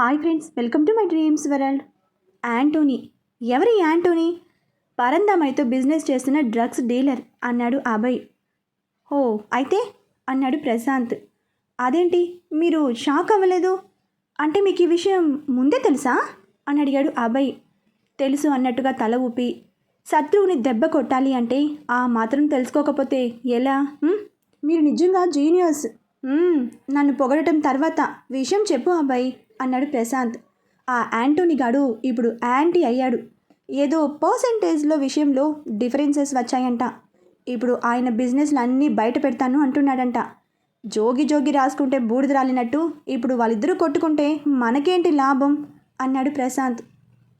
Hi friends welcome to my dreams world Antony ఎవరి Antony పరందామైతో business చేస్తున్న drugs dealer అన్నాడు అభయ్. ఓ అయితే? అన్నాడు ప్రశాంత్. అదేంటి? మీరు షాక్ అవ్వలేదు? అంటే మీకు ఈ విషయం ముందే తెలుసా? అని అడిగాడు అభయ్. తెలుసు అన్నట్టుగా తల ఊపి. శత్రువుని దెబ్బ కొట్టాలి అంటే ఆ మాత్రం తెలుసుకోకపోతే ఎలా? మీరు నిజంగా జీనియస్ నన్ను పొగడటం తర్వాత విషయం చెప్పు అబ్బాయి అన్నాడు ప్రశాంత్. ఆ యాంటోనీ గాడు ఇప్పుడు యాంటీ అయ్యాడు. ఏదో పర్సంటేజ్లో విషయంలో డిఫరెన్సెస్ వచ్చాయంట. ఇప్పుడు ఆయన బిజినెస్లు అన్నీ బయట పెడతాను అంటున్నాడంట. జోగి జోగి రాసుకుంటే బూడిద రాలినట్టు ఇప్పుడు వాళ్ళిద్దరూ కొట్టుకుంటే మనకేంటి లాభం? అన్నాడు ప్రశాంత్.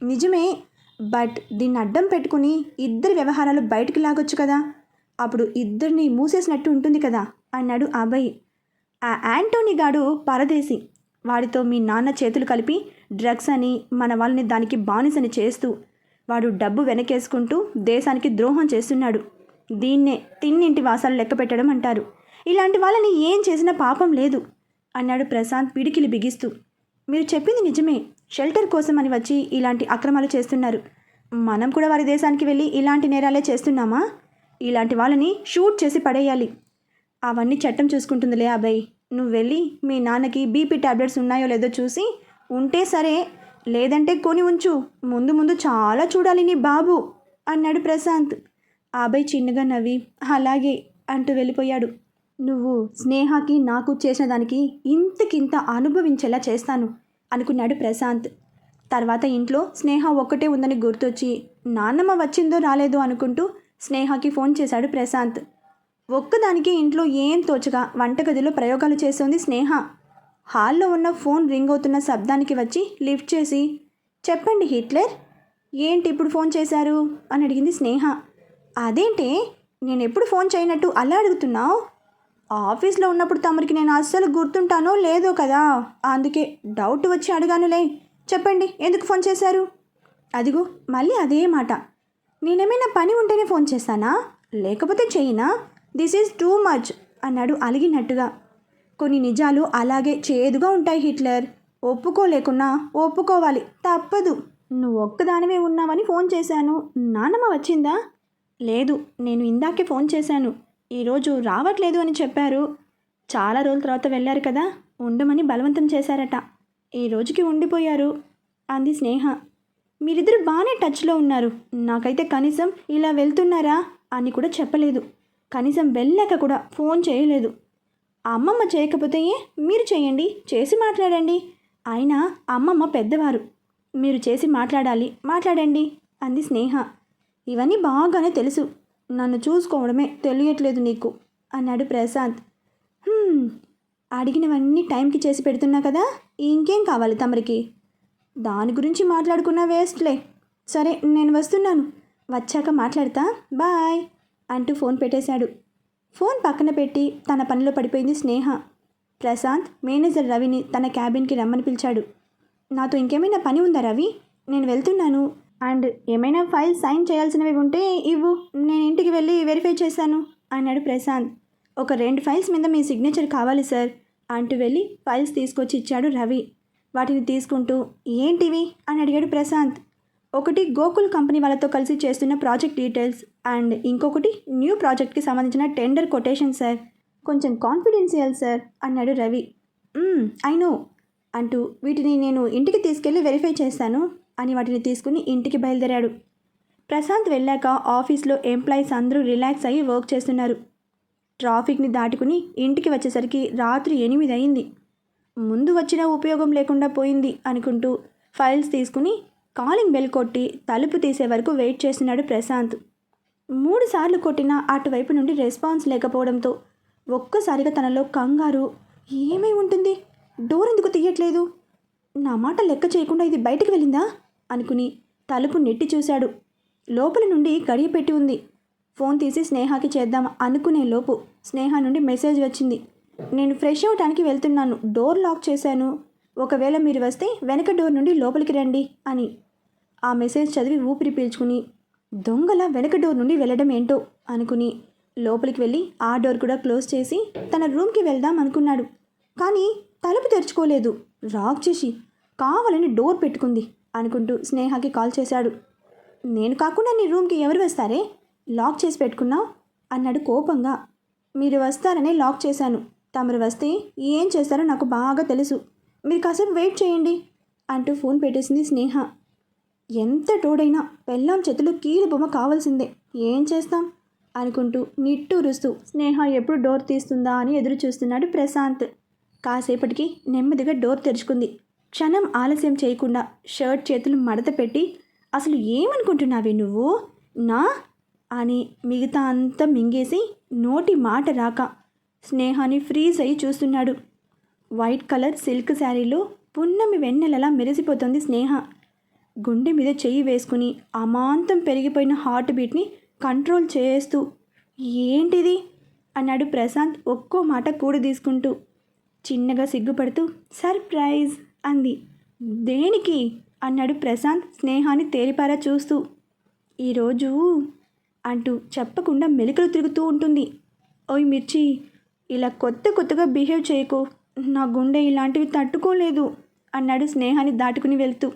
నిజమే బట్ దీన్ని అడ్డం పెట్టుకుని ఇద్దరి వ్యవహారాలు బయటికి లాగొచ్చు కదా. అప్పుడు ఇద్దరిని మూసేసినట్టు ఉంటుంది కదా అన్నాడు అభయ్. ఆ యాంటోనీ గాడు పరదేశి. వాడితో మీ నాన్న చేతులు కలిపి డ్రగ్స్ అని మన వాళ్ళని దానికి బానిసని చేస్తూ వాడు డబ్బు వెనకేసుకుంటూ దేశానికి ద్రోహం చేస్తున్నాడు. దీన్నే తిన్నింటి వాసాలు లెక్క పెట్టడం అంటారు. ఇలాంటి వాళ్ళని ఏం చేసినా పాపం లేదు అన్నాడు ప్రశాంత్ పిడికిలి బిగిస్తూ. మీరు చెప్పింది నిజమే. షెల్టర్ కోసం అని వచ్చి ఇలాంటి అక్రమాలు చేస్తున్నారు. మనం కూడా వారి దేశానికి వెళ్ళి ఇలాంటి నేరాలే చేస్తున్నామా? ఇలాంటి వాళ్ళని షూట్ చేసి పడేయాలి. అవన్నీ చట్టం చూసుకుంటుందిలే అబ్బాయి నువ్వు వెళ్ళి మీ నాన్నకి బీపీ టాబ్లెట్స్ ఉన్నాయో లేదో చూసి ఉంటే సరే లేదంటే కొని ఉంచు. ముందు ముందు చాలా చూడాలి నీ బాబు అన్నాడు ప్రశాంత్. ఆ చిన్నగా నవ్వి అలాగే అంటూ వెళ్ళిపోయాడు. నువ్వు స్నేహకి నాకు చేసిన దానికి ఇంతకింత అనుభవించేలా చేస్తాను అనుకున్నాడు ప్రశాంత్. తర్వాత ఇంట్లో స్నేహ ఒక్కటే ఉందని గుర్తొచ్చి నాన్నమ్మ వచ్చిందో రాలేదో అనుకుంటూ స్నేహకి ఫోన్ చేశాడు ప్రశాంత్. ఒక్కదానికి ఇంట్లో ఏం తోచగా వంటగదిలో ప్రయోగాలు చేస్తోంది స్నేహ. హాల్లో ఉన్న ఫోన్ రింగ్ అవుతున్న శబ్దానికి వచ్చి లిఫ్ట్ చేసి చెప్పండి హిట్లర్ ఏంటి ఇప్పుడు ఫోన్ చేశారు? అని అడిగింది స్నేహ. అదేంటే నేను ఎప్పుడు ఫోన్ చేయనట్టు అలా అడుగుతున్నావు? ఆఫీస్లో ఉన్నప్పుడు తమరికి నేను అస్సలు గుర్తుంటానో లేదో కదా? అందుకే డౌట్ వచ్చి అడిగానులే. చెప్పండి ఎందుకు ఫోన్ చేశారు? అదిగో మళ్ళీ అదే మాట. నేనేమైనా పని ఉంటేనే ఫోన్ చేస్తానా? లేకపోతే చెయ్యనా దిస్ ఈజ్ టూ మచ్ అన్నాడు అలిగినట్టుగా. కొన్ని నిజాలు అలాగే చేదుగా ఉంటాయి హిట్లర్. ఒప్పుకోలేకున్నా ఒప్పుకోవాలి. తప్పదు. నువ్వు ఒక్కదానివే ఉన్నావని ఫోన్ చేశాను. నాన్నమ్మ వచ్చిందా? లేదు నేను ఇందాకే ఫోన్ చేశాను. ఈరోజు రావట్లేదు అని చెప్పారు. చాలా రోజుల తర్వాత వెళ్ళారు కదా ఉండమని బలవంతం చేశారట. ఈ రోజుకి ఉండిపోయారు అంది స్నేహ. మీరిద్దరు బాగానే టచ్లో ఉన్నారు. నాకైతే కనీసం ఇలా వెళ్తున్నారా అని కూడా చెప్పలేదు. కనీసం వెళ్ళాక కూడా ఫోన్ చేయలేదు. అమ్మమ్మ చేయకపోతే ఏ? మీరు చేయండి. చేసి మాట్లాడండి. అయినా అమ్మమ్మ పెద్దవారు. మీరు చేసి మాట్లాడాలి. మాట్లాడండి అంది స్నేహ. ఇవన్నీ బాగానే తెలుసు. నన్ను చూసుకోవడమే తెలియట్లేదు నీకు అన్నాడు ప్రశాంత్. అడిగినవన్నీ టైంకి చేసి పెడుతున్నా కదా? ఇంకేం కావాలి తమరికి? దాని గురించి మాట్లాడుకున్న వేస్ట్లే. సరే నేను వస్తున్నాను. వచ్చాక మాట్లాడతా. బాయ్. అంటూ ఫోన్ పెట్టేశాడు. ఫోన్ పక్కన పెట్టి తన పనిలో పడిపోయింది స్నేహ. ప్రశాంత్ మేనేజర్ రవిని తన క్యాబిన్కి రమ్మని పిలిచాడు. నాతో ఇంకేమైనా పని ఉందా రవి? నేను వెళ్తున్నాను. అండ్ ఏమైనా ఫైల్ సైన్ చేయాల్సినవి ఉంటే ఇవ్వు. నేను ఇంటికి వెళ్ళి వెరిఫై చేశాను అన్నాడు ప్రశాంత్. ఒక రెండు ఫైల్స్ మీద మీ సిగ్నేచర్ కావాలి సార్ అంటూ వెళ్ళి ఫైల్స్ తీసుకొచ్చి ఇచ్చాడు రవి. వాటిని తీసుకుంటూ ఏంటివి? అని అడిగాడు ప్రశాంత్. ఒకటి గోకుల్ కంపెనీ వాళ్ళతో కలిసి చేస్తున్న ప్రాజెక్ట్ డీటెయిల్స్ అండ్ ఇంకొకటి న్యూ ప్రాజెక్ట్కి సంబంధించిన టెండర్ కొటేషన్ సార్. కొంచెం కాన్ఫిడెన్షియల్ సార్ అన్నాడు రవి. ఐ నో అంటూ వీటిని నేను ఇంటికి తీసుకెళ్ళి వెరిఫై చేస్తాను అని వాటిని తీసుకుని ఇంటికి బయలుదేరాడు. ప్రశాంత్ వెళ్ళాక ఆఫీస్లో ఎంప్లాయీస్ అందరూ రిలాక్స్ అయ్యి వర్క్ చేస్తున్నారు. ట్రాఫిక్ని దాటుకుని ఇంటికి వచ్చేసరికి రాత్రి ఎనిమిది అయింది. ముందు వచ్చిన ఉపయోగం లేకుండా పోయింది అనుకుంటూ ఫైల్స్ తీసుకుని కాలింగ్ బెల్ కొట్టి తలుపు తీసే వరకు వెయిట్ చేస్తున్నాడు ప్రశాంత్. మూడు సార్లు కొట్టినా అటువైపు నుండి రెస్పాన్స్ లేకపోవడంతో ఒక్కసారిగా తనలో కంగారు. ఏమై ఉంటుంది? డోర్ ఎందుకు తీయట్లేదు? నా మాట లెక్క చేయకుండా ఇది బయటికి వెళ్ళిందా? అనుకుని తలుపు నెట్టి చూశాడు. లోపల నుండి గడియ పెట్టి ఉంది. ఫోన్ తీసి స్నేహకి చేద్దాం అనుకునే లోపు స్నేహ నుండి మెసేజ్ వచ్చింది. నేను ఫ్రెష్ అవటానికి వెళ్తున్నాను. డోర్ లాక్ చేశాను. ఒకవేళ మీరు వస్తే వెనక డోర్ నుండి లోపలికి రండి అని. ఆ మెసేజ్ చదివి ఊపిరి పీల్చుకుని దొంగల వెనక డోర్ నుండి వెళ్ళడం ఏంటో అనుకుని లోపలికి వెళ్ళి ఆ డోర్ కూడా క్లోజ్ చేసి తన రూమ్కి వెళ్దాం అనుకున్నాడు. కానీ తలుపు తెరుచుకోలేదు. రాక్ చేసి కావాలని డోర్ పెట్టుకుంది అనుకుంటూ స్నేహకి కాల్ చేశాడు. నేను కాకుండా నీ రూమ్కి ఎవరు వస్తారే? లాక్ చేసి పెట్టుకున్నావు? అన్నాడు కోపంగా. మీరు వస్తారనే లాక్ చేశాను. తమరు వస్తే ఏం చేస్తారో నాకు బాగా తెలుసు మీరు కాసేపు వెయిట్ చేయండి అంటూ ఫోన్ పెట్టేసింది స్నేహ. ఎంత టోడైనా పెళ్ళాం చేతిలో కీలు బొమ్మ కావాల్సిందే. ఏం చేస్తాం? అనుకుంటూ నిట్టూరుస్తూ స్నేహ ఎప్పుడు డోర్ తీస్తుందా అని ఎదురు చూస్తున్నాడు ప్రశాంత్. కాసేపటికి నెమ్మదిగా డోర్ తెరుచుకుంది. క్షణం ఆలస్యం చేయకుండా షర్ట్ చేతులు మడత పెట్టి అసలు ఏమనుకుంటున్నావే నువ్వు? నా? అని మిగతా అంతా మింగేసి నోటి మాట రాక స్నేహాన్ని ఫ్రీజ్ అయ్యి చూస్తున్నాడు. వైట్ కలర్ సిల్క్ శారీలో పున్నమి వెన్నెలలా మెరిసిపోతుంది స్నేహ. గుండె మీద చెయ్యి వేసుకుని అమాంతం పెరిగిపోయిన హార్ట్ బీట్ని కంట్రోల్ చేస్తూ ఏంటిది? అన్నాడు ప్రశాంత్ ఒక్కో మాట కూడి తీసుకుంటూ చిన్నగా సిగ్గుపడుతూ సర్ప్రైజ్ అంది. దేనికి? అన్నాడు ప్రశాంత్ స్నేహాన్ని తేలిపారా చూస్తూ. ఈరోజు అంటూ చెప్పకుండా మెలికలు తిరుగుతూ ఉంటుంది. ఓయ్ మిర్చి ఇలా కొత్త కొత్తగా బిహేవ్ చేయకు. నా గుండె ఇలాంటివి తట్టుకోలేదు అన్నాడు స్నేహాన్ని దాటుకుని వెళ్తూ.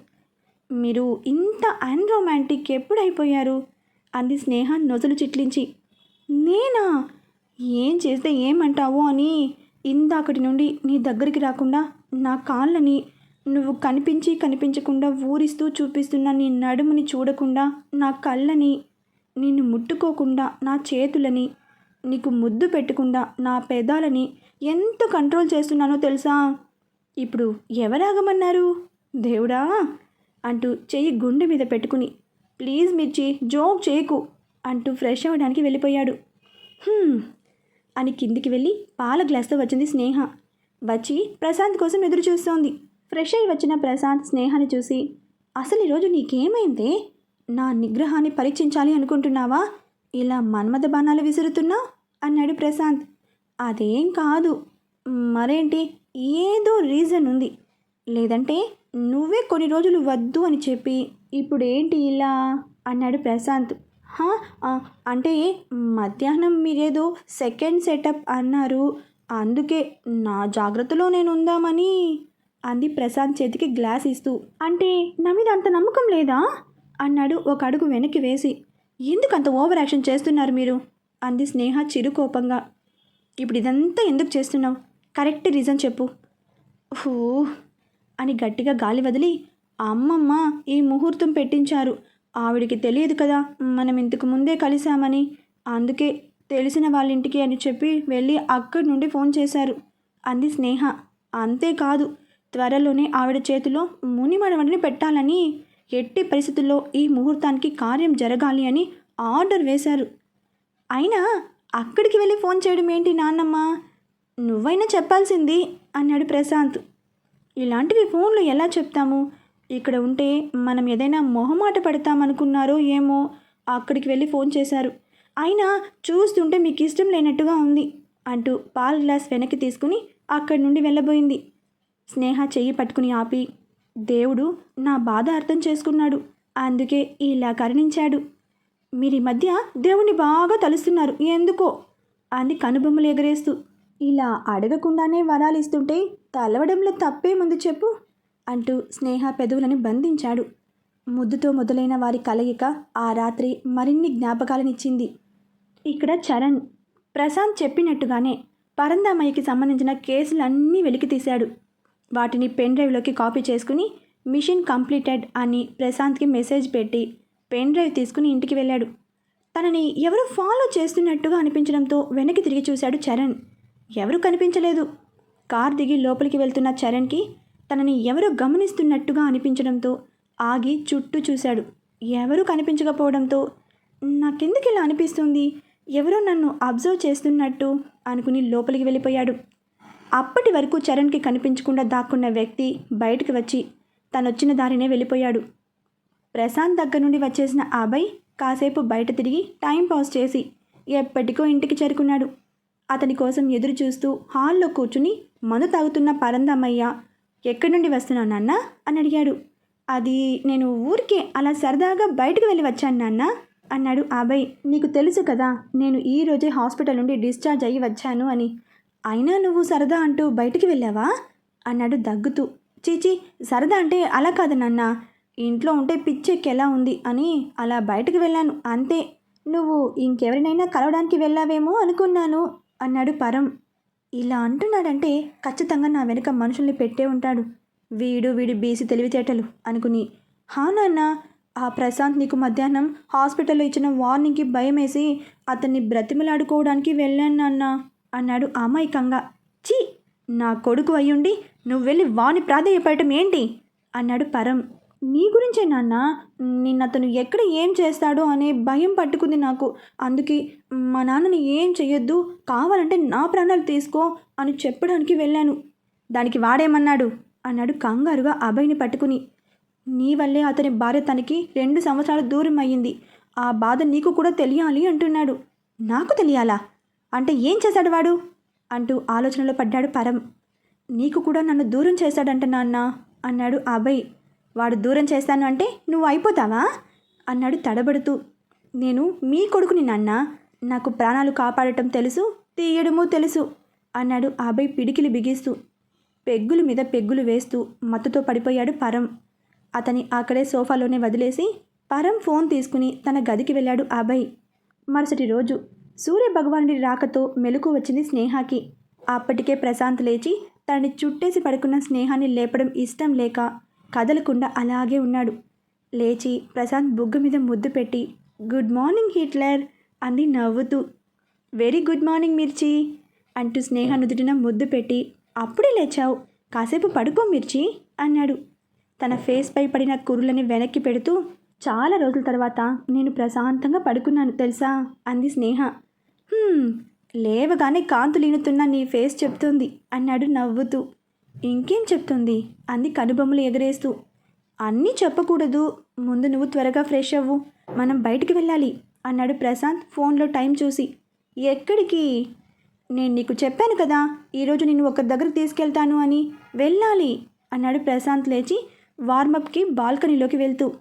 మీరు ఇంత అన్రొమాంటిక్ ఎప్పుడైపోయారు? అంది స్నేహ నొసలు చిట్లించి. నేనా? ఏం చేస్తే ఏమంటావో అని ఇందాకటి నుండి నీ దగ్గరికి రాకుండా నా కాళ్ళని నువ్వు కనిపించి కనిపించకుండా ఊరిస్తూ చూపిస్తున్న నీ నడుముని చూడకుండా నా కళ్ళని నిన్ను ముట్టుకోకుండా నా చేతులని నీకు ముద్దు పెట్టకుండా నా పెదాలని ఎంత కంట్రోల్ చేస్తున్నానో తెలుసా? ఇప్పుడు ఎవరాగమన్నారు? దేవుడా? అంటూ చెయ్యి గుండె మీద పెట్టుకుని ప్లీజ్ మిర్చి జోక్ చేయకు అంటూ ఫ్రెష్ అవ్వడానికి వెళ్ళిపోయాడు. అని కిందికి వెళ్ళి పాల గ్లాస్తో వచ్చింది స్నేహ. వచ్చి ప్రశాంత్ కోసం ఎదురు చూస్తోంది ఫ్రెష్ అయి వచ్చిన ప్రశాంత్ స్నేహాన్ని చూసి అసలు ఈరోజు నీకేమైందే? నా నిగ్రహాన్ని పరీక్షించాలి అనుకుంటున్నావా? ఇలా మన్మథ బాణాలు విసురుతున్నావు అన్నాడు ప్రశాంత్. అదేం కాదు. మరేంటి? ఏదో రీజన్ ఉంది. లేదంటే నువ్వే కొన్ని రోజులు వద్దు అని చెప్పి ఇప్పుడు ఏంటి ఇలా? అన్నాడు ప్రశాంత్. "హా, అంటే మధ్యాహ్నం మీరేదో సెకండ్ సెటప్ అన్నారు. అందుకే నా జాగ్రత్తలో నేను ఉందామని అంది ప్రశాంత్ చేతికి గ్లాస్ ఇస్తూ. అంటే నా మీద అంత నమ్మకం లేదా? అన్నాడు ఒక అడుగు వెనక్కి వేసి. ఎందుకు అంత ఓవర్ యాక్షన్ చేస్తున్నారు మీరు? అంది స్నేహ చిరుకోపంగా. ఇప్పుడు ఇదంతా ఎందుకు చేస్తున్నావు? కరెక్ట్ రీజన్ చెప్పు. హూ అని గట్టిగా గాలి వదిలి అమ్మమ్మ ఈ ముహూర్తం పెట్టించారు. ఆవిడికి తెలియదు కదా మనం ఇంతకు ముందే కలిసామని అందుకే తెలిసిన వాళ్ళ ఇంటికి అని చెప్పి వెళ్ళి అక్కడి నుండి ఫోన్ చేశారు అంది స్నేహ. అంతేకాదు త్వరలోనే ఆవిడ చేతిలో మునిమడవడిని పెట్టాలని ఎట్టి పరిస్థితుల్లో ఈ ముహూర్తానికి కార్యం జరగాలి అని ఆర్డర్ వేశారు. అయినా అక్కడికి వెళ్ళి ఫోన్ చేయడం ఏంటి నాన్నమ్మ? నువ్వైనా చెప్పాల్సింది అన్నాడు ప్రశాంత్. ఇలాంటివి ఫోన్లు ఎలా చెప్తాము? ఇక్కడ ఉంటే మనం ఏదైనా మొహమాట పడతామనుకున్నారో ఏమో అక్కడికి వెళ్ళి ఫోన్ చేశారు. అయినా చూస్తుంటే మీకు ఇష్టం లేనట్టుగా ఉంది అంటూ పాల్ గ్లాస్ వెనక్కి తీసుకుని అక్కడి నుండి వెళ్ళబోయింది. స్నేహ చెయ్యి పట్టుకుని ఆపి దేవుడు నా బాధ అర్థం చేసుకున్నాడు. అందుకే ఇలా కరుణించాడు. మీరు ఈ మధ్య దేవుణ్ణి బాగా తలుస్తున్నారు. ఎందుకో? అంది కనుబొమ్మలు ఎగరేస్తూ ఇలా అడగకుండానే వరాలు ఇస్తుంటే తలవడంలో తప్పేముంది చెప్పు అంటూ స్నేహ పెదవులను బంధించాడు. ముద్దుతో మొదలైన వారి కలయిక ఆ రాత్రి మరిన్ని జ్ఞాపకాలనిచ్చింది. ఇక్కడ చరణ్ ప్రశాంత్ చెప్పినట్టుగానే పరందామయ్యకి సంబంధించిన కేసులన్నీ వెలికి తీశాడు వాటిని పెన్ డ్రైవ్లోకి కాపీ చేసుకుని మిషన్ కంప్లీటెడ్ అని ప్రశాంత్కి మెసేజ్ పెట్టి పెన్ డ్రైవ్ తీసుకుని ఇంటికి వెళ్ళాడు. తనని ఎవరు ఫాలో చేస్తున్నట్టుగా అనిపించడంతో వెనక్కి తిరిగి చూశాడు చరణ్. ఎవరు కనిపించలేదు. కార్ దిగి లోపలికి వెళ్తున్న చరణ్కి తనని ఎవరో గమనిస్తున్నట్టుగా అనిపించడంతో ఆగి చుట్టూ చూశాడు. ఎవరూ కనిపించకపోవడంతో నాకెందుకు ఇలా అనిపిస్తుంది? ఎవరో నన్ను అబ్జర్వ్ చేస్తున్నట్టు అనుకుని లోపలికి వెళ్ళిపోయాడు. అప్పటి వరకు చరణ్కి కనిపించకుండా దాక్కున్న వ్యక్తి బయటకు వచ్చి తనొచ్చిన దారినే వెళ్ళిపోయాడు. ప్రశాంత్ దగ్గర నుండి వచ్చేసిన అభయ్ కాసేపు బయట తిరిగి టైం పాస్ చేసి ఎప్పటికో ఇంటికి చేరుకున్నాడు. అతని కోసం ఎదురు చూస్తూ హాల్లో కూర్చుని మందు తాగుతున్న పరందమ్మయ్య ఎక్కడి నుండి వస్తున్నావు నాన్న? అని అడిగాడు. అది నేను ఊరికే అలా సరదాగా బయటకు వెళ్ళి వచ్చాను నాన్న అన్నాడు అభయ్ నీకు తెలుసు కదా నేను ఈరోజే హాస్పిటల్ నుండి డిశ్చార్జ్ అయ్యి వచ్చాను అని అయినా నువ్వు సరదా అంటూ బయటికి వెళ్ళావా? అన్నాడు దగ్గుతూ. చీచి సరదా అంటే అలా కాదు నాన్న. ఇంట్లో ఉంటే పిచ్చెక్కి ఎలా ఉంది అని అలా బయటకు వెళ్ళాను అంతే. నువ్వు ఇంకెవరినైనా కలవడానికి వెళ్ళావేమో అనుకున్నాను అన్నాడు పరం. ఇలా అంటున్నాడంటే ఖచ్చితంగా నా వెనుక మనుషుల్ని పెట్టే ఉంటాడు. వీడు వీడి బీసీ తెలివితేటలు అనుకుని. హా నాన్న ఆ ప్రశాంత్ నీకు మధ్యాహ్నం హాస్పిటల్లో ఇచ్చిన వార్నింగ్కి భయమేసి అతన్ని బ్రతిమలాడుకోవడానికి వెళ్ళాను నాన్న. అన్నాడు అమాయకంగా. చీ నా కొడుకు అయ్యుండి నువ్వు వెళ్ళి వాని ప్రాధేయపడటం ఏంటి? అన్నాడు పరం. నీ గురించే నాన్న నిన్నతను ఎక్కడ ఏం చేస్తాడో అనే భయం పట్టుకుంది నాకు. అందుకే మా నాన్నని ఏం చెయ్యొద్దు కావాలంటే నా ప్రాణాలు తీసుకో అని చెప్పడానికి వెళ్ళాను. దానికి వాడేమన్నాడు? అన్నాడు కంగారుగా అభయ్ని పట్టుకుని. నీ వల్లే అతని భార్య తనకి రెండు సంవత్సరాల దూరం అయ్యింది. ఆ బాధ నీకు కూడా తెలియాలి అంటున్నాడు. నాకు తెలియాలా? అంటే ఏం చేశాడు వాడు? అంటూ ఆలోచనలో పడ్డాడు పరం. నీకు కూడా నన్ను దూరం చేశాడంట నాన్న అన్నాడు అభయ్. వాడు దూరం చేస్తాను అంటే నువ్వు అయిపోతావా? అన్నాడు తడబడుతూ. నేను మీ కొడుకుని నాన్న నాకు ప్రాణాలు కాపాడటం తెలుసు తీయడము తెలుసు అన్నాడు అభయ్ పిడికిలి బిగిస్తూ. పెగ్గుల మీద పెగ్గులు వేస్తూ మత్తుతో పడిపోయాడు పరం. అతని అక్కడే సోఫాలోనే వదిలేసి పరం ఫోన్ తీసుకుని తన గదికి వెళ్ళాడు అభయ్. మరుసటి రోజు సూర్య భగవానుడి రాకతో మెలకు వచ్చింది స్నేహకి. అప్పటికే ప్రశాంత్ లేచి తనని చుట్టేసి పడుకున్న స్నేహాన్ని లేపడం ఇష్టం లేక కదలకుండా అలాగే ఉన్నాడు. లేచి ప్రశాంత్ బుగ్గ మీద ముద్దు పెట్టి గుడ్ మార్నింగ్ హిట్లర్ అంది నవ్వుతూ. వెరీ గుడ్ మార్నింగ్ మిర్చి అంటూ స్నేహ నుదుటిన ముద్దు పెట్టి అప్పుడే లేచావు. కాసేపు పడుకో మిర్చి అన్నాడు. తన ఫేస్పై పడిన కురులని వెనక్కి పెడుతూ చాలా రోజుల తర్వాత నేను ప్రశాంతంగా పడుకున్నాను తెలుసా? అంది స్నేహ. లేవగానే కాంతు లీనుతున్న నీ ఫేస్ చెప్తుంది అన్నాడు నవ్వుతూ. ఇంకేం చెప్తుంది? అంది కనుబొమ్మలు ఎగరేస్తూ. అన్నీ చెప్పకూడదు. ముందు నువ్వు త్వరగా ఫ్రెష్ అవ్వు. మనం బయటికి వెళ్ళాలి అన్నాడు ప్రశాంత్ ఫోన్లో టైం చూసి. ఎక్కడికి? నేను నీకు చెప్పాను కదా ఈరోజు నేను ఒక దగ్గరకు తీసుకెళ్తాను అని. వెళ్ళాలి అన్నాడు ప్రశాంత్ లేచి వార్మప్కి బాల్కనీలోకి వెళ్తూ.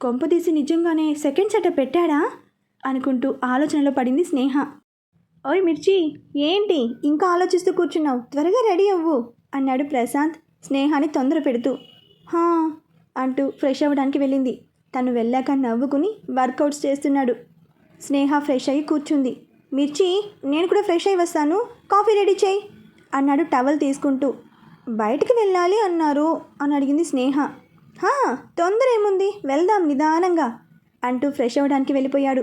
కొంపదీసి నిజంగానే సెకండ్ సెటప్ పెట్టాడా? అనుకుంటూ ఆలోచనలో పడింది స్నేహ. ఓయ్ మిర్చి ఏంటి? ఇంకా ఆలోచిస్తూ కూర్చున్నావు. త్వరగా రెడీ అవ్వు అన్నాడు ప్రశాంత్ స్నేహాన్ని తొందర పెడుతూ. హా అంటూ ఫ్రెష్ అవ్వడానికి వెళ్ళింది. తను వెళ్ళాక నవ్వుకుని వర్కౌట్స్ చేస్తున్నాడు. స్నేహ ఫ్రెష్ అయ్యి కూర్చుంది. మిర్చి నేను కూడా ఫ్రెష్ అయ్యి వస్తాను. కాఫీ రెడీ చేయి అన్నాడు టవల్ తీసుకుంటూ. బయటికి వెళ్ళాలి అన్నారు అని అడిగింది స్నేహ. తొందర ఏముంది వెళ్దాం నిదానంగా అంటూ ఫ్రెష్ అవ్వడానికి వెళ్ళిపోయాడు.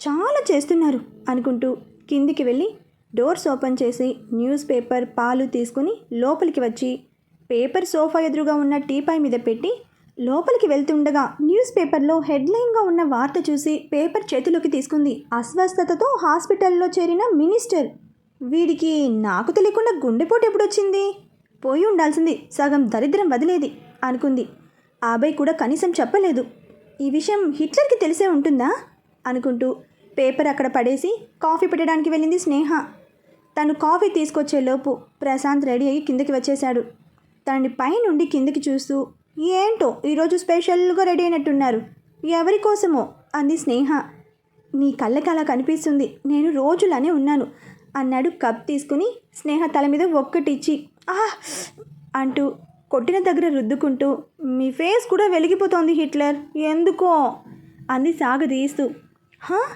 చాలా చేస్తున్నారు అనుకుంటూ కిందికి వెళ్ళి డోర్స్ ఓపెన్ చేసి న్యూస్ పేపర్ పాలు తీసుకుని లోపలికి వచ్చి పేపర్ సోఫా ఎదురుగా ఉన్న టీపాయ్ మీద పెట్టి లోపలికి వెళ్తుండగా న్యూస్ పేపర్లో హెడ్లైన్గా ఉన్న వార్త చూసి పేపర్ చేతిలోకి తీసుకుంది. అస్వస్థతతో హాస్పిటల్లో చేరిన మినిస్టర్. వీడికి నాకు తెలియకుండా గుండెపోటు ఎప్పుడొచ్చింది? పోయి ఉండాల్సింది. సగం దరిద్రం వదిలేది అనుకుంది. ఆ కూడా కనీసం చెప్పలేదు. ఈ విషయం హిట్లర్కి తెలిసే ఉంటుందా? అనుకుంటూ పేపర్ అక్కడ పడేసి కాఫీ పెట్టడానికి వెళ్ళింది స్నేహ. తను కాఫీ తీసుకొచ్చేలోపు ప్రశాంత్ రెడీ అయ్యి కిందకి వచ్చేశాడు. తనని పైనుండి కిందకి చూస్తూ ఏంటో ఈరోజు స్పెషల్గా రెడీ అయినట్టున్నారు. ఎవరి కోసమో? అంది స్నేహ. నీ కళ్ళకి అలా కనిపిస్తుంది. నేను రోజులానే ఉన్నాను అన్నాడు కప్ తీసుకుని స్నేహ తల మీద ఒక్కటిచ్చి ఆహ్! అంటూ కొట్టిన దగ్గర రుద్దుకుంటూ మీ ఫేస్ కూడా వెలిగిపోతోంది హిట్లర్. ఎందుకో? అంది సాగదీస్తూ హా?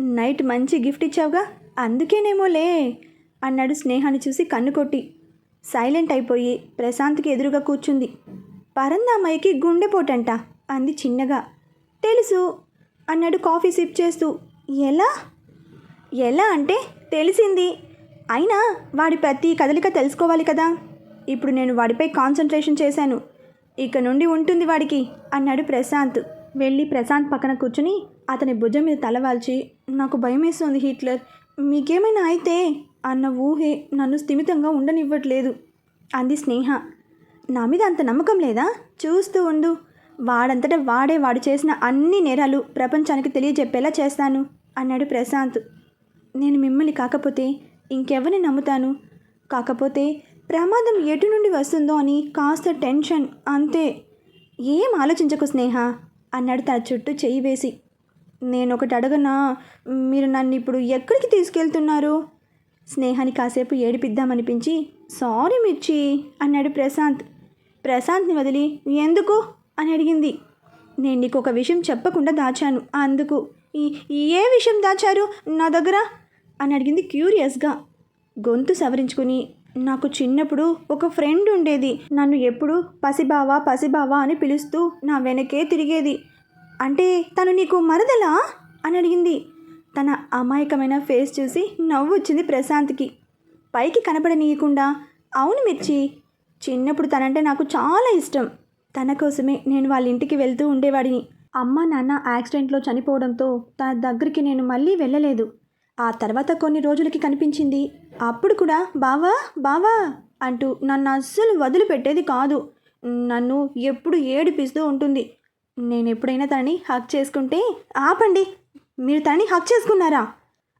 నైట్ మంచి గిఫ్ట్ ఇచ్చావుగా? అందుకేనేమోలే అన్నాడు స్నేహాన్ని చూసి కన్ను కొట్టి. సైలెంట్ అయిపోయి ప్రశాంత్కి ఎదురుగా కూర్చుంది. పరందామయ్యకి గుండెపోటంట అంది చిన్నగా. తెలుసు అన్నాడు కాఫీ సిప్ చేస్తూ. ఎలా? ఎలా అంటే తెలిసింది. అయినా వాడి ప్రతి కదలిక తెలుసుకోవాలి కదా. ఇప్పుడు నేను వాడిపై కాన్సన్ట్రేషన్ చేశాను. ఇక నుండి ఉంటుంది వాడికి అన్నాడు ప్రశాంత్. వెళ్ళి ప్రశాంత్ పక్కన కూర్చుని అతని భుజం మీద తలవాల్చి నాకు భయం వేస్తుంది హిట్లర్. మీకేమైనా అయితే అన్న ఊహే నన్ను స్థిమితంగా ఉండనివ్వట్లేదు అంది స్నేహ. నా మీద అంత నమ్మకం లేదా? చూస్తూ ఉండు. వాడంతటా వాడే వాడు చేసిన అన్ని నేరాలు ప్రపంచానికి తెలియజెప్పేలా చేస్తాను అన్నాడు ప్రశాంత్. నేను మిమ్మల్ని కాకపోతే ఇంకెవరిని నమ్ముతాను? కాకపోతే ప్రమాదం ఎటు నుండి వస్తుందో అని కాస్త టెన్షన్ అంతే. ఏం ఆలోచించకు స్నేహ? అన్నాడు తన చుట్టూ చెయ్యి వేసి. నేను ఒకటి అడగనా? మీరు నన్ను ఇప్పుడు ఎక్కడికి తీసుకెళ్తున్నారు? స్నేహాన్ని కాసేపు ఏడిపిద్దామనిపించి సారీ మిర్చి అన్నాడు ప్రశాంత్. ప్రశాంత్ని వదిలి ఎందుకు? అని అడిగింది. నేను నీకు ఒక విషయం చెప్పకుండా దాచాను. అందుకు. ఈ ఏ విషయం దాచారు? నా దగ్గర? అని అడిగింది క్యూరియస్గా. గొంతు సవరించుకుని నాకు చిన్నప్పుడు ఒక ఫ్రెండ్ ఉండేది. నన్ను ఎప్పుడు పసిబావా పసిబావా అని పిలుస్తూ నా వెనకే తిరిగేది. అంటే తను నీకు మరదలా? అని అడిగింది. తన అమాయకమైన ఫేస్ చూసి నవ్వు వచ్చింది ప్రశాంత్కి. పైకి కనపడనీయకుండా అవును మిర్చి చిన్నప్పుడు తనంటే నాకు చాలా ఇష్టం. తన కోసమే నేను వాళ్ళ ఇంటికి వెళ్తూ ఉండేవాడిని. అమ్మ నాన్న యాక్సిడెంట్లో చనిపోవడంతో తన దగ్గరికి నేను మళ్ళీ వెళ్ళలేదు. ఆ తర్వాత కొన్ని రోజులకి కనిపించింది. అప్పుడు కూడా బావా బావా అంటూ నన్ను అస్సలు వదిలిపెట్టేది కాదు. నన్ను ఎప్పుడు ఏడిపిస్తూ ఉంటుంది. నేను ఎప్పుడైనా తనని హక్ చేసుకుంటే ఆపండి మీరు తనని హక్ చేసుకున్నారా?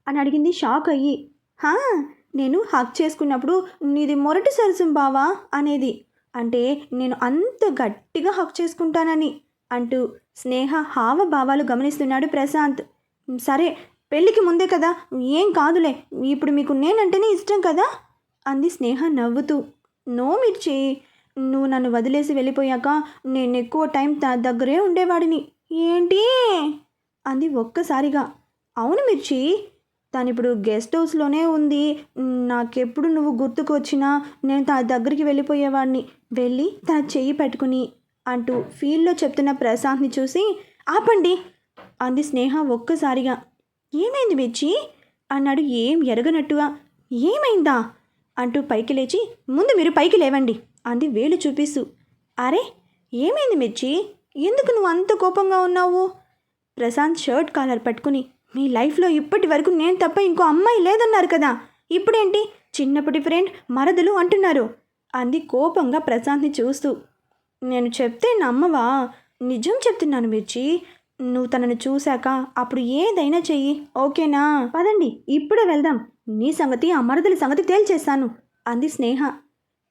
అని అడిగింది షాక్ అయ్యి. హా నేను హక్ చేసుకున్నప్పుడు నీది మొరటి సరసం బావా అనేది. అంటే నేను అంత గట్టిగా హక్ చేసుకుంటానని అంటూ స్నేహ హావభావాలు గమనిస్తున్నాడు ప్రశాంత్. సరే పెళ్ళికి ముందే కదా? ఏం కాదులే. ఇప్పుడు మీకు నేనంటేనే ఇష్టం కదా? అంది స్నేహ నవ్వుతూ. నో మిర్చి. నువ్వు నన్ను వదిలేసి వెళ్ళిపోయాక నేను ఎక్కువ టైం తన దగ్గరే ఉండేవాడిని. ఏంటి? అంది ఒక్కసారిగా. అవును మిర్చి. తను ఇప్పుడు గెస్ట్ హౌస్లోనే ఉంది. నాకెప్పుడు నువ్వు గుర్తుకు వచ్చినా నేను తన దగ్గరికి వెళ్ళిపోయేవాడిని. వెళ్ళి తన చెయ్యి పెట్టుకుని అంటూ ఫీల్డ్లో చెప్తున్న ప్రశాంత్ని చూసి ఆపండి. అంది స్నేహ ఒక్కసారిగా. ఏమైంది మిర్చి? అన్నాడు ఏం ఎరగనట్టుగా. ఏమైందా? అంటూ పైకి లేచి ముందు మీరు పైకి లేవండి అంది వేలు చూపిస్తూ. అరే ఏమైంది మిర్చి? ఎందుకు నువ్వు అంత కోపంగా ఉన్నావు? ప్రశాంత్ షర్ట్ కాలర్ పట్టుకుని మీ లైఫ్లో ఇప్పటి వరకు నేను తప్ప ఇంకో అమ్మాయి లేదన్నారు కదా ఇప్పుడేంటి? చిన్నప్పటి ఫ్రెండ్ మరదలు అంటున్నారు అంది కోపంగా ప్రశాంత్ని చూస్తూ. నేను చెప్తే నమ్మవా? నిజం చెప్తున్నాను మిర్చి నువ్వు తనను చూశాక అప్పుడు ఏదైనా చెయ్యి. ఓకేనా? పదండి ఇప్పుడే వెళ్దాం. నీ సంగతి ఆ మరదలి సంగతి తేల్చేస్తాను అంది స్నేహ.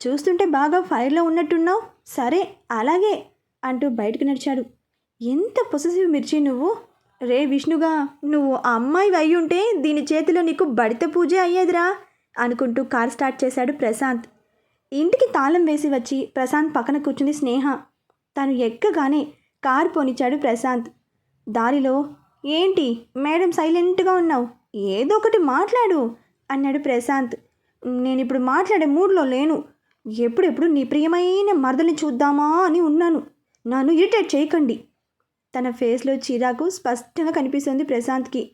చూస్తుంటే బాగా ఫైర్లో ఉన్నట్టున్నావు? సరే అలాగే అంటూ బయటకు నడిచాడు. ఎంత పొసెసివ్ మిర్చి నువ్వు. రే విష్ణుగా నువ్వు ఆ అమ్మాయి అయి ఉంటే దీని చేతిలో నీకు బడిత పూజ అయ్యేదిరా అనుకుంటూ కార్ స్టార్ట్ చేశాడు ప్రశాంత్. ఇంటికి తాళం వేసి వచ్చి ప్రశాంత్ పక్కన కూర్చుంది స్నేహ. తను ఎక్కగానే కారు పోనిచ్చాడు ప్రశాంత్. దారిలో ఏంటి? మేడం సైలెంట్గా ఉన్నావు. ఏదో ఒకటి మాట్లాడు అన్నాడు ప్రశాంత్. నేను ఇప్పుడు మాట్లాడే మూడ్లో లేను. ఎప్పుడెప్పుడు నీ ప్రియమైన మరదల్ని చూద్దామా అని ఉన్నాను. నన్ను ఇరిటేట్ చేయకండి. తన ఫేస్లో చిరాకు స్పష్టంగా కనిపిస్తుంది ప్రశాంత్కి.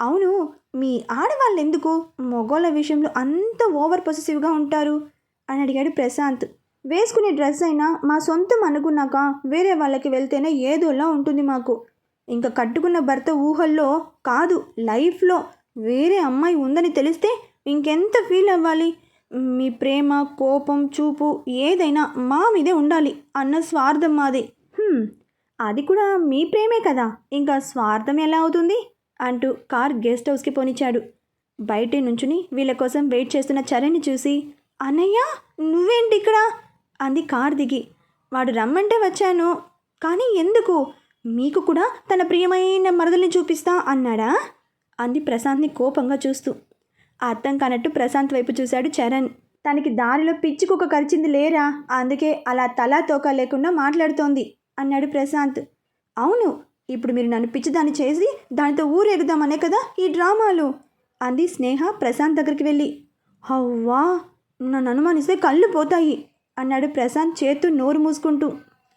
అవును మీ ఆడవాళ్ళు ఎందుకు మగోళ్ళ విషయంలో అంత ఓవర్ పొసెసివ్గా ఉంటారు? అని అడిగాడు ప్రశాంత్. వేసుకునే డ్రెస్ అయినా మా సొంతం అనుకున్నాక వేరే వాళ్ళకి వెళ్తేనే ఏదోలా ఉంటుంది మాకు. ఇంకా కట్టుకున్న భర్త ఊహల్లో కాదు లైఫ్లో వేరే అమ్మాయి ఉందని తెలిస్తే ఇంకెంత ఫీల్ అవ్వాలి? మీ ప్రేమ కోపం చూపు ఏదైనా మా మీదే ఉండాలి అన్న స్వార్థం మాది. అది కూడా మీ ప్రేమే కదా. ఇంకా స్వార్థం ఎలా అవుతుంది? అంటూ కార్ గెస్ట్ హౌస్కి పోనిచ్చాడు. బయట నుంచుని వీళ్ళ కోసం వెయిట్ చేస్తున్న చరణ్ని చూసి అన్నయ్య నువ్వేంటి ఇక్కడ? అంది కార్ దిగి. వాడు రమ్మంటే వచ్చాను కానీ ఎందుకు? మీకు కూడా తన ప్రియమైన మరదల్ని చూపిస్తా అన్నాడా? అంది ప్రశాంత్ని కోపంగా చూస్తూ. అర్థం కానట్టు ప్రశాంత్ వైపు చూశాడు చరణ్. తనకి దారిలో పిచ్చి కుక్క లేరా? అందుకే అలా తలా తోక లేకుండా మాట్లాడుతోంది అన్నాడు ప్రశాంత్. అవును ఇప్పుడు మీరు నన్ను పిచ్చిదాన్ని చేసి దానితో ఊరేగుదామనే కదా ఈ డ్రామాలు? అంది స్నేహ ప్రశాంత్ దగ్గరికి వెళ్ళి. హవ్వా నన్ను అనుమానిస్తే కళ్ళు పోతాయి అన్నాడు ప్రశాంత్ చేత్తు నోరు మూసుకుంటూ.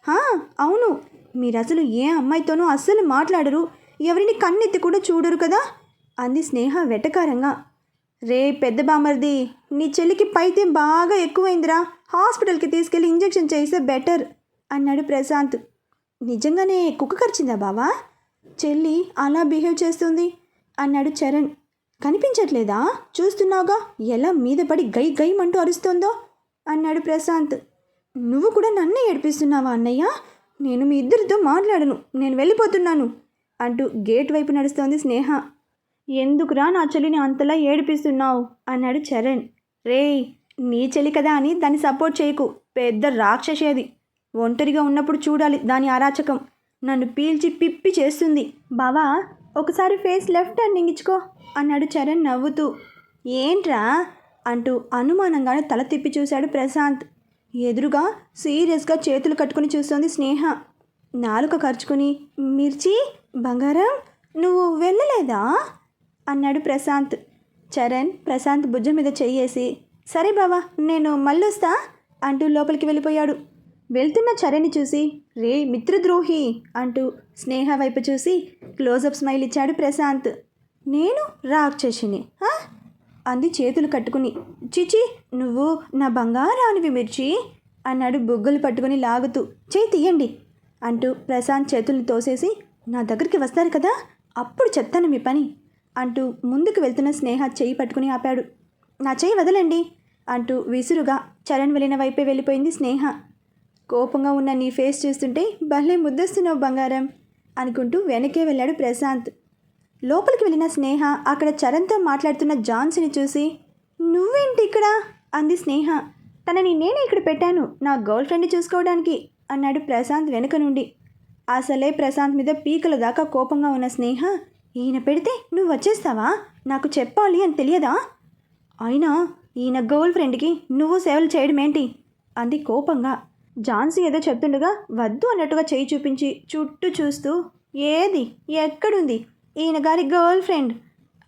హా అవును మీరసలు ఏ అమ్మాయితోనూ అస్సలు మాట్లాడరు. ఎవరిని కన్నెత్తి కూడా చూడరు కదా? అంది స్నేహ వెటకారంగా. రే పెద్ద బామర్ది నీ చెల్లికి పైత్యం బాగా ఎక్కువైందిరా. హాస్పిటల్కి తీసుకెళ్ళి ఇంజెక్షన్ చేస్తే బెటర్ అన్నాడు ప్రశాంత్. నిజంగానే కుక్క కరిచిందా బావా? చెల్లి అలా బిహేవ్ చేస్తుంది అన్నాడు చరణ్. కనిపించట్లేదా? చూస్తున్నావుగా ఎలా మీద పడి గై గైమంటూ అరుస్తుందో అన్నాడు ప్రశాంత్. నువ్వు కూడా నన్నే ఏడిపిస్తున్నావా అన్నయ్య? నేను మీ ఇద్దరితో మాట్లాడను నేను వెళ్ళిపోతున్నాను అంటూ గేట్ వైపు నడుస్తోంది స్నేహ. ఎందుకురా నా చెల్లిని అంతలా ఏడిపిస్తున్నావు? అన్నాడు చరణ్. రేయ్ నీ చెల్లి కదా అని దాన్ని సపోర్ట్ చేయకు పెద్ద రాక్షసి అది. ఒంటరిగా ఉన్నప్పుడు చూడాలి దాని అరాచకం. నన్ను పీల్చి పిప్పి చేస్తుంది. బావా ఒకసారి ఫేస్ లెఫ్ట్ టర్నింగ్ ఇచ్చుకో అన్నాడు చరణ్ నవ్వుతూ. ఏంట్రా? అంటూ అనుమానంగానే తల తిప్పి చూశాడు ప్రశాంత్. ఎదురుగా సీరియస్గా చేతులు కట్టుకుని చూస్తోంది స్నేహ. నాలుక ఖర్చుకుని మిర్చి బంగారం నువ్వు వెళ్ళలేదా? అన్నాడు ప్రశాంత్. చరణ్ ప్రశాంత్ భుజం మీద చెయ్యేసి సరే బావా నేను మళ్ళొస్తా అంటూ లోపలికి వెళ్ళిపోయాడు. వెళ్తున్న చరణ్ని చూసి రే మిత్రద్రోహి అంటూ స్నేహ వైపు చూసి క్లోజప్ స్మైల్ ఇచ్చాడు ప్రశాంత్. నేను? రాక్షసిని అంది చేతులు కట్టుకుని. చిచి నువ్వు నా బంగారానివి మిర్చి? అన్నాడు బుగ్గలు పట్టుకుని లాగుతూ. చేయి తీయండి అంటూ ప్రశాంత్ చేతుల్ని తోసేసి నా దగ్గరికి వస్తారు కదా అప్పుడు చెప్తాను మీ పని అంటూ ముందుకు వెళ్తున్న స్నేహ చేయి పట్టుకుని ఆపాడు. నా చేయి వదలండి అంటూ విసురుగా చరణ్ వెళ్ళిన వైపే వెళ్ళిపోయింది స్నేహ. కోపంగా ఉన్న నీ ఫేస్ చూస్తుంటే భలే ముద్దస్తున్నావు బంగారం అనుకుంటూ వెనకే వెళ్ళాడు ప్రశాంత్. లోపలికి వెళ్ళిన స్నేహ అక్కడ చరణ్తో మాట్లాడుతున్న జాన్సీని చూసి నువ్వేంటి ఇక్కడ? అంది స్నేహ. తనని నేనే ఇక్కడ పెట్టాను నా గర్ల్ ఫ్రెండ్ చూసుకోవడానికి అన్నాడు ప్రశాంత్ వెనుక నుండి. అసలే ప్రశాంత్ మీద పీకల దాకా కోపంగా ఉన్న స్నేహ ఈయన పెడితే నువ్వు వచ్చేస్తావా? నాకు చెప్పాలి అని తెలియదా? అయినా ఈయన గర్ల్ ఫ్రెండ్కి నువ్వు సేవలు చేయడం ఏంటి అంది కోపంగా. జాన్సీ ఏదో చెప్తుండగా వద్దు అన్నట్టుగా చేయి చూపించి చుట్టూ చూస్తూ ఏది? ఎక్కడుంది? ఈయన గారి గర్ల్ ఫ్రెండ్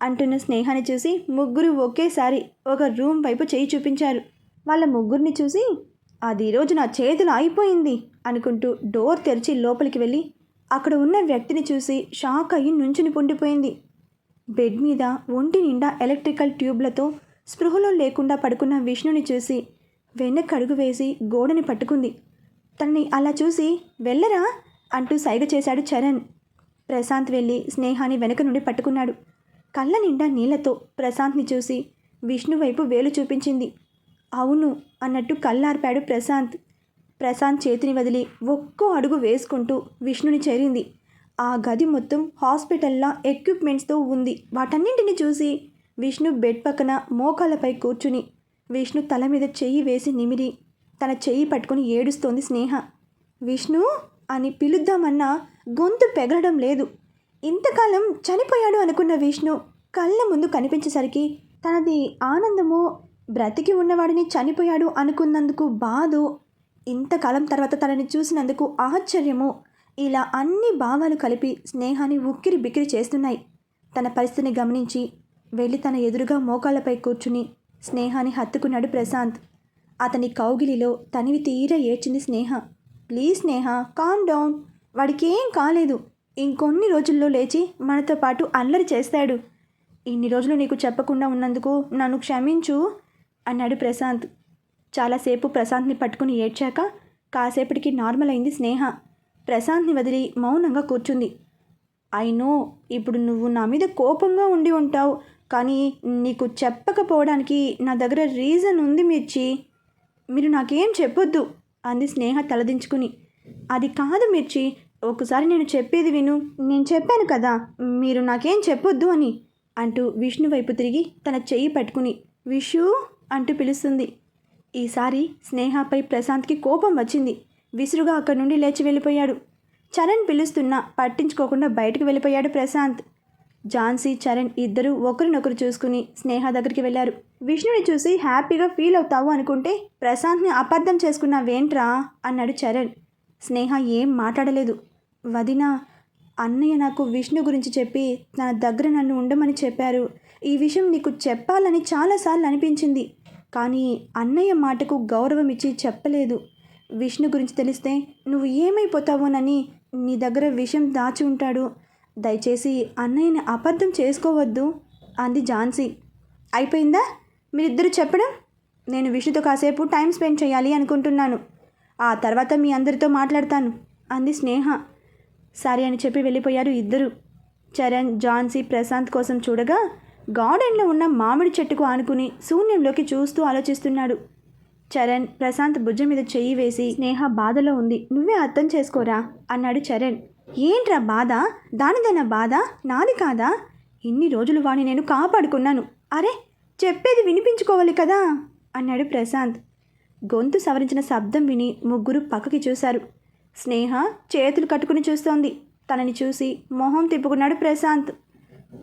అంటున్న స్నేహాన్ని చూసి ముగ్గురు ఒకేసారి ఒక రూమ్ వైపు చేయి చూపించారు. వాళ్ళ ముగ్గురిని చూసి అది ఈరోజు నా చేతులు అయిపోయింది అనుకుంటూ డోర్ తెరిచి లోపలికి వెళ్ళి అక్కడ ఉన్న వ్యక్తిని చూసి షాక్ అయ్యి నుంచుని పొండిపోయింది. బెడ్ మీద ఒంటి నిండా ఎలక్ట్రికల్ ట్యూబ్లతో స్పృహలో లేకుండా పడుకున్న విష్ణుని చూసి వెనక్కడుగు వేసి గోడని పట్టుకుంది. తనని అలా చూసి వెళ్ళరా అంటూ సైగ చేశాడు చరణ్. ప్రశాంత్ వెళ్ళి స్నేహాన్ని వెనక నుండి పట్టుకున్నాడు. కళ్ళ నిండా నీళ్ళతో ప్రశాంత్ని చూసి విష్ణు వైపు వేలు చూపించింది. అవును అన్నట్టు కళ్ళార్పాడు ప్రశాంత్. ప్రశాంత్ చేతిని వదిలి ఒక్కో అడుగు వేసుకుంటూ విష్ణుని చేరింది. ఆ గది మొత్తం హాస్పిటల్లా ఎక్విప్మెంట్స్తో ఉంది. వాటన్నింటిని చూసి విష్ణు బెడ్ పక్కన మోకాళ్ళపై కూర్చుని విష్ణు తల మీద చెయ్యి వేసి నిమిరి తన చెయ్యి పట్టుకుని ఏడుస్తోంది స్నేహ. విష్ణు అని పిలుద్దామన్నా గొంతు పెగలడం లేదు. ఇంతకాలం చనిపోయాడు అనుకున్న విష్ణు కళ్ళ ముందు కనిపించేసరికి తనది ఆనందమో బ్రతికి ఉన్నవాడిని చనిపోయాడు అనుకున్నందుకు బాధో ఇంతకాలం తర్వాత తనని చూసినందుకు ఆశ్చర్యము ఇలా అన్ని భావాలు కలిపి స్నేహాన్ని ఉక్కిరి బిక్కిరి చేస్తున్నాయి. తన పరిస్థితిని గమనించి వెళ్ళి తన ఎదురుగా మోకాళ్ళపై కూర్చుని స్నేహాన్ని హత్తుకున్నాడు ప్రశాంత్. అతని కౌగిలిలో తనివి తీర ఏడ్చింది Sneha. Please Sneha calm down. వాడికి ఏం కాలేదు. ఇంకొన్ని రోజుల్లో లేచి మనతో పాటు అల్లరి చేస్తాడు. ఇన్ని రోజులు నీకు చెప్పకుండా ఉన్నందుకు నన్ను క్షమించు అన్నాడు ప్రశాంత్. చాలాసేపు ప్రశాంత్ని పట్టుకుని ఏడ్చాక కాసేపటికి నార్మల్ అయింది స్నేహ. ప్రశాంత్ని వదిలి మౌనంగా కూర్చుంది. అయినో ఇప్పుడు నువ్వు నా మీద కోపంగా ఉండి ఉంటావు కానీ నీకు చెప్పకపోవడానికి నా దగ్గర రీజన్ ఉంది మిర్చి. మీరు నాకేం చెప్పొద్దు అంది స్నేహ తలదించుకుని. అది కాదు మిర్చి. ఒకసారి నేను చెప్పేది విను. నేను చెప్పాను కదా మీరు నాకేం చెప్పొద్దు అని అంటూ విష్ణు వైపు తిరిగి తన చెయ్యి పట్టుకుని విషు అంటూ పిలుస్తుంది. ఈసారి స్నేహపై ప్రశాంత్కి కోపం వచ్చింది. విసురుగా అక్కడి నుండి లేచి వెళ్ళిపోయాడు. చరణ్ పిలుస్తున్నా పట్టించుకోకుండా బయటకు వెళ్ళిపోయాడు ప్రశాంత్. ఝాన్సీ చరణ్ ఇద్దరూ ఒకరినొకరు చూసుకుని స్నేహ దగ్గరికి వెళ్ళారు. విష్ణుని చూసి హ్యాపీగా ఫీల్ అవుతావు అనుకుంటే ప్రశాంత్ని అబద్ధం చేసుకున్నావేంట్రా? అన్నాడు చరణ్. స్నేహ ఏం మాట్లాడలేదు. వదిన అన్నయ్య నాకు విష్ణు గురించి చెప్పి తన దగ్గర నన్ను ఉండమని చెప్పారు. ఈ విషయం నీకు చెప్పాలని చాలాసార్లు అనిపించింది. కానీ అన్నయ్య మాటకు గౌరవం ఇచ్చి చెప్పలేదు. విష్ణు గురించి తెలిస్తే నువ్వు ఏమైపోతావోనని నీ దగ్గర విషయం దాచి ఉంటాడు. దయచేసి అన్నయ్యని అబద్ధం చేసుకోవద్దు అంది ఝాన్సీ. అయిపోయిందా? మీరిద్దరు చెప్పడం? నేను విష్ణుతో కాసేపు టైం స్పెండ్ చేయాలి అనుకుంటున్నాను. ఆ తర్వాత మీ అందరితో మాట్లాడతాను అంది స్నేహ. సరే అని చెప్పి వెళ్ళిపోయారు ఇద్దరు. చరణ్ జాన్సీ ప్రశాంత్ కోసం చూడగా గార్డెన్లో ఉన్న మామిడి చెట్టుకు ఆనుకుని శూన్యంలోకి చూస్తూ ఆలోచిస్తున్నాడు. చరణ్ ప్రశాంత్ భుజం మీద చెయ్యి వేసి స్నేహ బాధలో ఉంది. నువ్వే అర్థం చేసుకోరా? అన్నాడు చరణ్. ఏంట్రా బాధ? దానిదైనా బాధ? నాది కాదా? ఇన్ని రోజులు వాడిని నేను కాపాడుకున్నాను. అరే చెప్పేది వినిపించుకోవాలి కదా? అన్నాడు ప్రశాంత్. గొంతు సవరించిన శబ్దం విని ముగ్గురు పక్కకి చూశారు. స్నేహ చేతులు కట్టుకుని చూస్తోంది. తనని చూసి మొహం తిప్పుకున్నాడు ప్రశాంత్.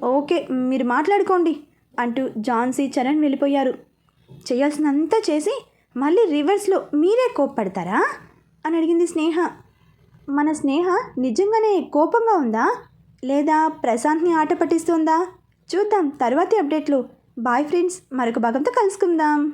ఓకే మీరు మాట్లాడుకోండి అంటూ జాన్సీ చరణ్ వెళ్ళిపోయారు. చేయాల్సినంతా చేసి మళ్ళీ రివర్స్లో మీరే కోప్పడతారా? అని అడిగింది స్నేహ. మన స్నేహ నిజంగానే కోపంగా ఉందా? లేదా ప్రశాంత్ని ఆట పట్టిస్తుందా? చూద్దాం తర్వాతి అప్డేట్లు. బాయ్ ఫ్రెండ్స్ మరొక భాగంతో కలుసుకుందాం.